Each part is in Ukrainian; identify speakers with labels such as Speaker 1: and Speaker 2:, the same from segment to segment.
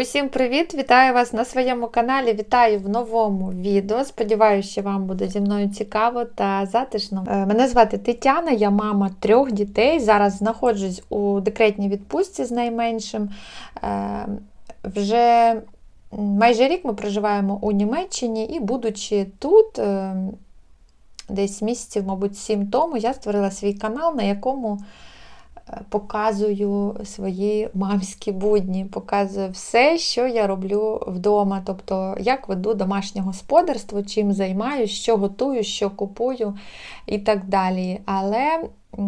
Speaker 1: Усім привіт! Вітаю вас на своєму каналі. Вітаю в новому відео. Сподіваюся, що вам буде зі мною цікаво та затишно. Е, Мене звати Тетяна, я мама трьох дітей. Зараз знаходжусь у декретній відпустці з найменшим. Е, Вже майже рік ми проживаємо у Німеччині і, будучи тут, е, десь місяців, мабуть, сім тому, я створила свій канал, на якому показую свої мамські будні, показую все, що я роблю вдома. Тобто, як веду домашнє господарство, чим займаюся, що готую, що купую і так далі. Але е,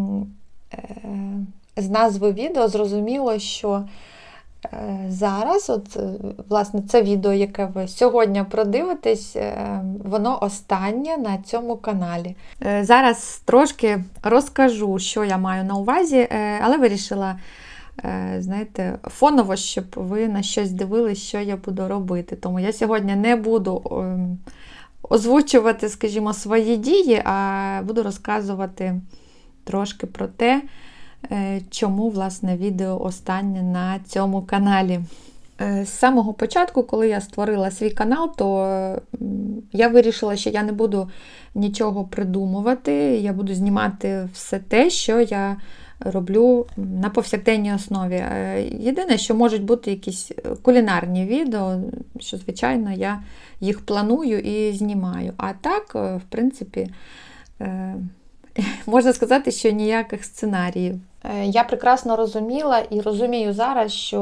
Speaker 1: з назви відео зрозуміло, що зараз, от, е, власне, це відео, яке ви сьогодні продивитесь, е, воно останнє на цьому каналі. Е, Зараз трошки розкажу, що я маю на увазі, е, але вирішила, е, знаєте, фоново, щоб ви на щось дивились, що я буду робити. Тому я сьогодні не буду ем, озвучувати, скажімо, свої дії, а буду розказувати трошки про те, е, чому, власне, відео останнє на цьому каналі. Е, З самого початку, коли я створила свій канал, то я вирішила, що я не буду нічого придумувати, я буду знімати все те, що я роблю на повсякденній основі. Е, Єдине, що можуть бути якісь е, кулінарні відео, що, звичайно, я їх планую і знімаю. А так, е, в принципі, е, можна сказати, що ніяких сценаріїв. Е, Я прекрасно розуміла і розумію зараз, що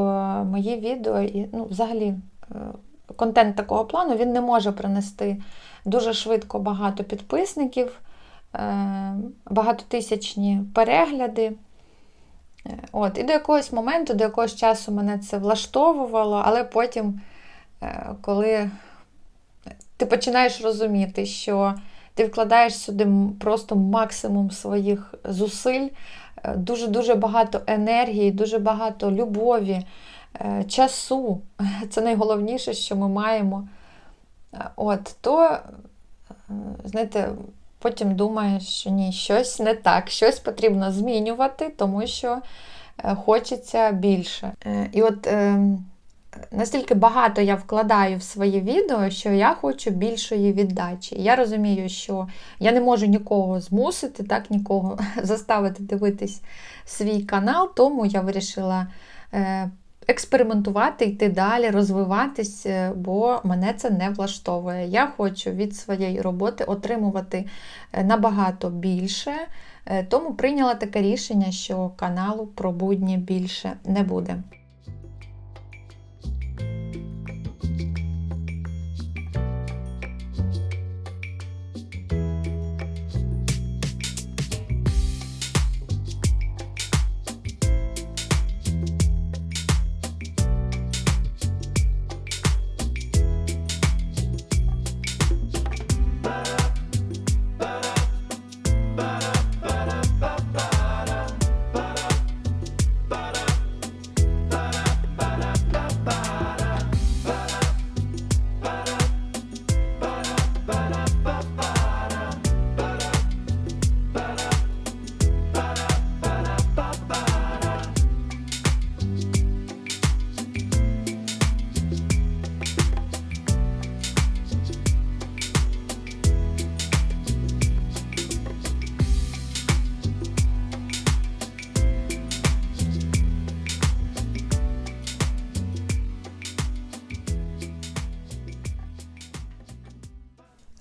Speaker 1: мої відео і ну, взагалі е, контент такого плану він не може принести дуже швидко багато підписників, е, багатотисячні перегляди. От, і до якогось моменту, до якогось часу мене це влаштовувало, але потім, коли ти починаєш розуміти, що ти вкладаєш сюди просто максимум своїх зусиль, е, дуже-дуже багато енергії, дуже багато любові, е, часу. Це найголовніше, що ми маємо. Е, От, то, е, знаєте, потім думаєш, що ні, щось не так, щось потрібно змінювати, тому що е, хочеться більше. Е, І от ем, настільки багато я вкладаю в свої відео, що я хочу більшої віддачі. Я розумію, що я не можу нікого змусити, так, нікого заставити дивитись свій канал, тому я вирішила е, експериментувати, йти далі, розвиватись, е, бо мене це не влаштовує. Я хочу від своєї роботи отримувати е, набагато більше. Тому прийняла таке рішення, що каналу про будні більше не буде.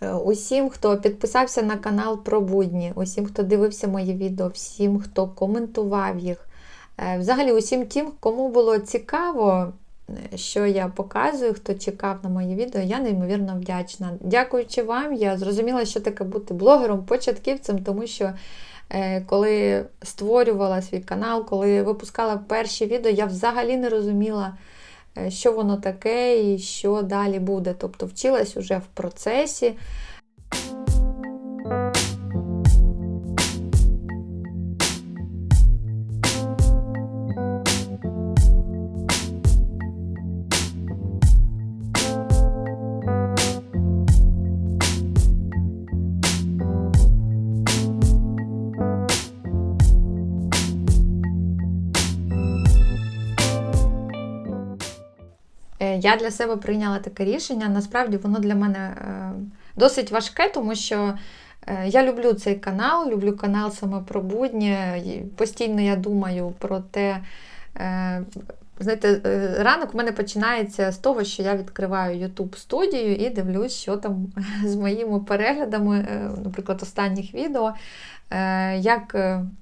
Speaker 1: Усім, хто підписався на канал про будні, усім, хто дивився мої відео, всім, хто коментував їх. Е, Взагалі, усім тим, кому було цікаво, е, що я показую, хто чекав на мої відео, я неймовірно вдячна. Дякуючи вам, я зрозуміла, що таке бути блогером-початківцем, тому що е, коли створювала свій канал, коли випускала перші відео, я взагалі не розуміла, е, що воно таке і що далі буде. Тобто вчилась уже в процесі. Я для себе прийняла таке рішення. Насправді воно для мене е, досить важке, тому що е, я люблю цей канал, люблю канал саме про будні. Постійно я думаю про те. е, Знаєте, ранок у мене починається з того, що я відкриваю YouTube студію і дивлюсь, що там з моїми переглядами, наприклад, останніх відео, як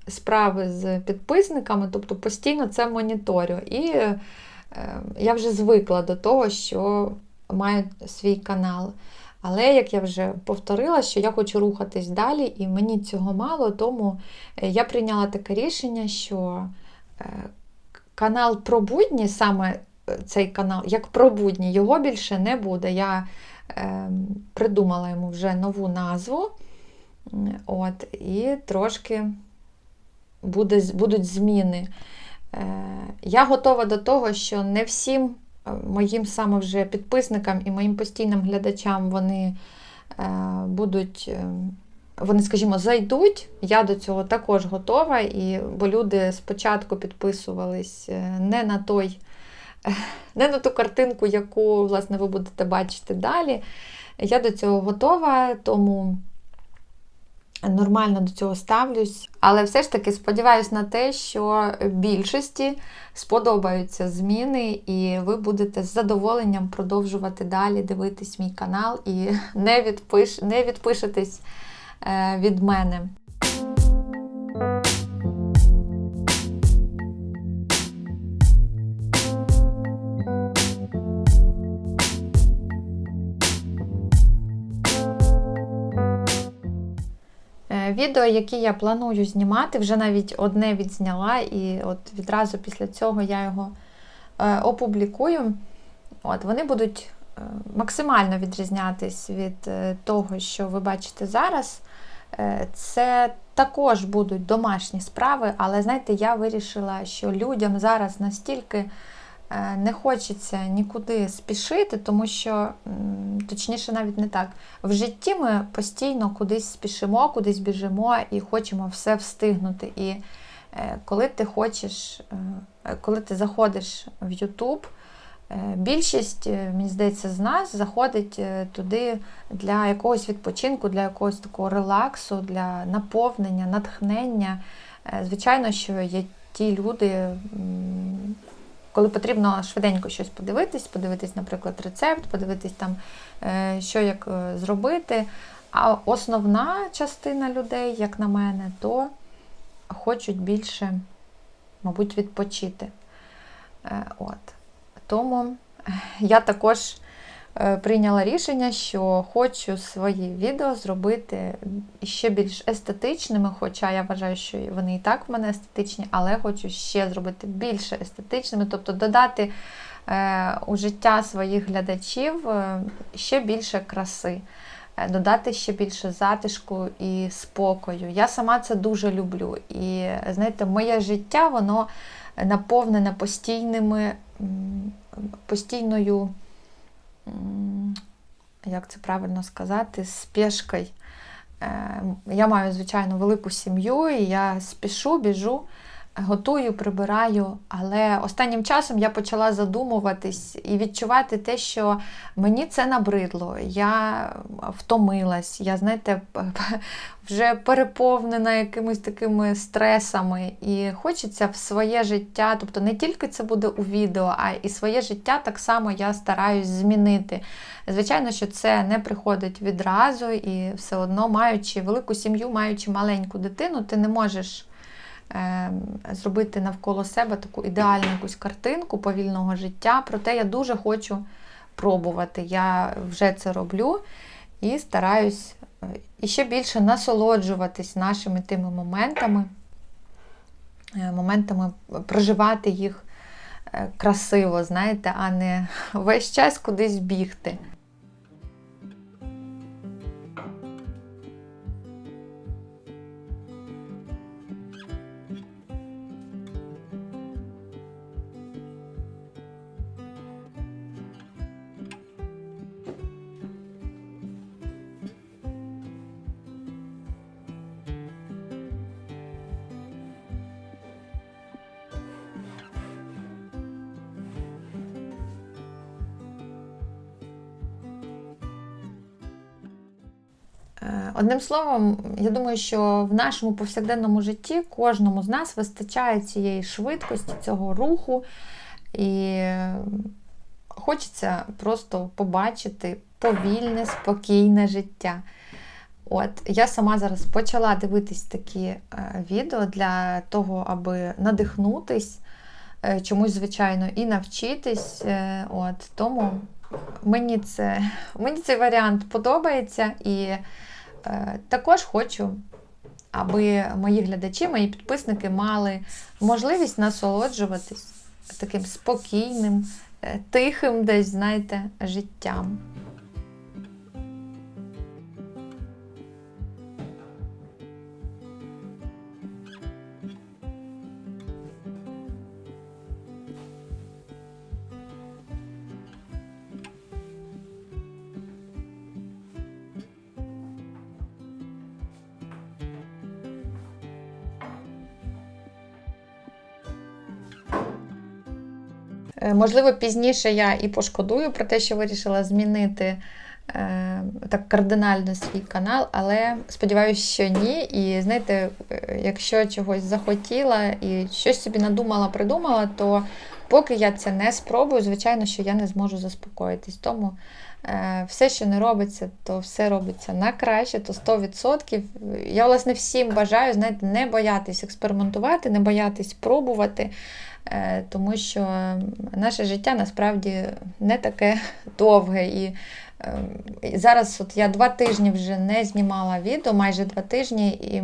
Speaker 1: справи з підписниками, тобто постійно це моніторю. І я вже звикла до того, що маю свій канал. Але як я вже повторила, що я хочу рухатись далі, і мені цього мало, тому е, я прийняла таке рішення, що е, канал про будні, саме е, цей канал, як про будні, його більше не буде. Я е, придумала йому вже нову назву. От, і трошки буде, будуть зміни. Е, Я готова до того, що не всім е, моїм саме вже підписникам і моїм постійним глядачам вони е, будуть. Вони, скажімо, зайдуть. Я до цього також готова, і, бо люди спочатку підписувались не на той, не на ту картинку, яку власне, ви будете бачити далі. Я до цього готова, тому нормально до цього ставлюсь. Але все ж таки сподіваюся на те, що більшості сподобаються зміни, і ви будете з задоволенням продовжувати далі дивитись мій канал і не, відпиш... не відпишетесь е, від мене. Відео, які я планую знімати, вже навіть одне відзняла, і от відразу після цього я його е, опублікую. От, вони будуть е, максимально відрізнятись від е, того, що ви бачите зараз. Це також будуть домашні справи, але знаєте, я вирішила, що людям зараз настільки не хочеться нікуди спішити, тому що, точніше, навіть не так. В житті ми постійно кудись спішимо, кудись біжимо і хочемо все встигнути. І е, коли ти хочеш, е, коли ти заходиш в YouTube, е, більшість, е, мені здається, з нас заходить е, туди для якогось відпочинку, для якогось такого релаксу, для наповнення, натхнення. Е, Звичайно, що є ті люди, коли потрібно швиденько щось подивитись, подивитись, наприклад, рецепт, подивитись там, е, що як е, зробити. А основна частина людей, як на мене, то хочуть більше, мабуть, відпочити. Е, От. Тому я також прийняла рішення, що хочу свої відео зробити ще більш естетичними, хоча я вважаю, що вони і так в мене естетичні, але хочу ще зробити більше естетичними, тобто додати е, у життя своїх глядачів е, ще більше краси. е, Додати ще більше затишку і спокою. Я сама це дуже люблю. І знаєте, моє життя воно наповнене постійними, постійною, як це правильно сказати, спешкою. Е, Я маю, звичайно, велику сім'ю, і я спішу, біжу, готую, прибираю. Але останнім часом я почала задумуватись і відчувати те, що мені це набридло. Я втомилась, я, знаєте, вже переповнена якимись такими стресами. І хочеться в своє життя, тобто не тільки це буде у відео, а і своє життя так само я стараюсь змінити. Звичайно, що це не приходить відразу, і все одно, маючи велику сім'ю, маючи маленьку дитину, ти не можеш зробити навколо себе таку ідеальну якусь картинку повільного життя. Проте я дуже хочу пробувати. Я вже це роблю і стараюсь е, і ще більше насолоджуватись нашими тими моментами, е, моментами проживати їх е, красиво, знаєте, а не весь час кудись бігти. Одним словом, я думаю, що в нашому повсякденному житті кожному з нас вистачає цієї швидкості, цього руху, і хочеться просто побачити повільне, спокійне життя. От, я сама зараз почала дивитись такі е, відео для того, аби надихнутись е, чомусь, звичайно, і навчитись. Е, от, тому мені, це, мені цей варіант подобається і також хочу, аби мої глядачі, мої підписники мали можливість насолоджуватись таким спокійним, е, тихим десь, знаєте, життям. Можливо, пізніше я і пошкодую про те, що вирішила змінити е, так кардинально свій канал, але сподіваюся, що ні. І знаєте, е, якщо чогось захотіла і щось собі надумала, придумала, то поки я це не спробую, звичайно, що я не зможу заспокоїтись. Тому е, все, що не робиться, то все робиться на краще, то 100%. Я, власне, всім бажаю, знаєте, не боятись експериментувати, не боятись пробувати. Е, тому що наше життя насправді не таке довге. І е, зараз от я два тижні вже не знімала відео, майже два тижні, і е,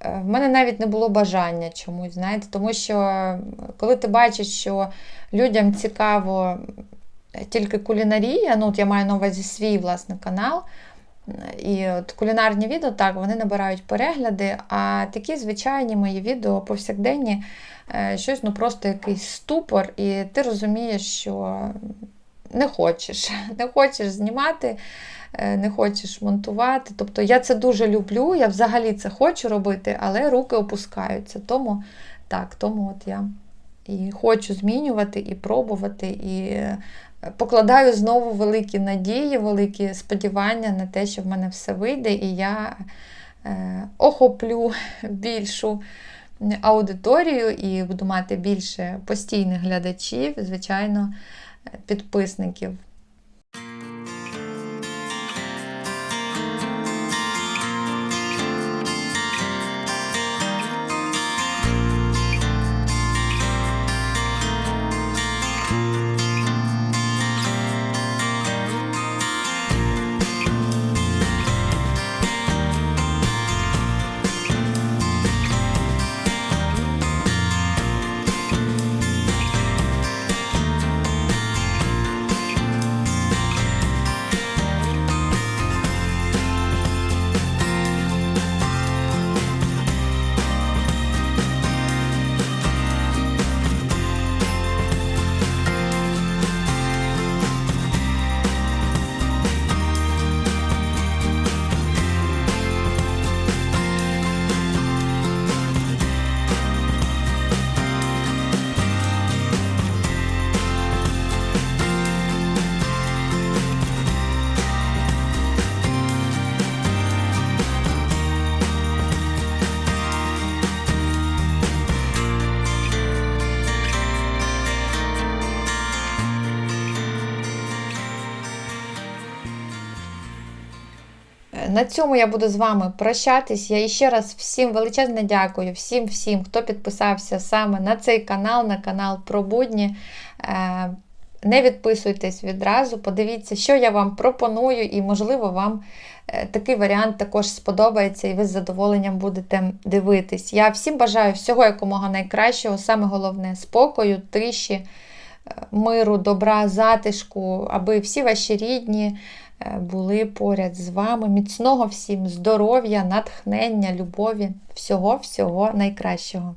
Speaker 1: в мене навіть не було бажання чомусь, знаєте, тому що коли ти бачиш, що людям цікаво тільки кулінарія, ну от я маю на увазі свій власне канал. І от кулінарні відео, так, вони набирають перегляди, а такі звичайні мої відео повсякденні, е, щось ну просто якийсь ступор, і ти розумієш, що не хочеш, не хочеш знімати, е, не хочеш монтувати. Тобто я це дуже люблю, я взагалі це хочу робити, але руки опускаються. Тому так, тому от я і хочу змінювати, і пробувати, і е, покладаю знову великі надії, великі сподівання на те, що в мене все вийде, і я е, охоплю більшу аудиторію і буду мати більше постійних глядачів, звичайно, підписників. На цьому я буду з вами прощатись. Я ще раз всім величезне дякую, всім, всім, хто підписався саме на цей канал, на канал про будні. Е, Не відписуйтесь відразу, подивіться, що я вам пропоную, і, можливо, вам е, такий варіант також сподобається, і ви з задоволенням будете дивитись. Я всім бажаю всього якомога найкращого, саме головне спокою, тиші, е, миру, добра, затишку, аби всі ваші рідні були поряд з вами. Міцного всім здоров'я, натхнення, любові, всього-всього найкращого.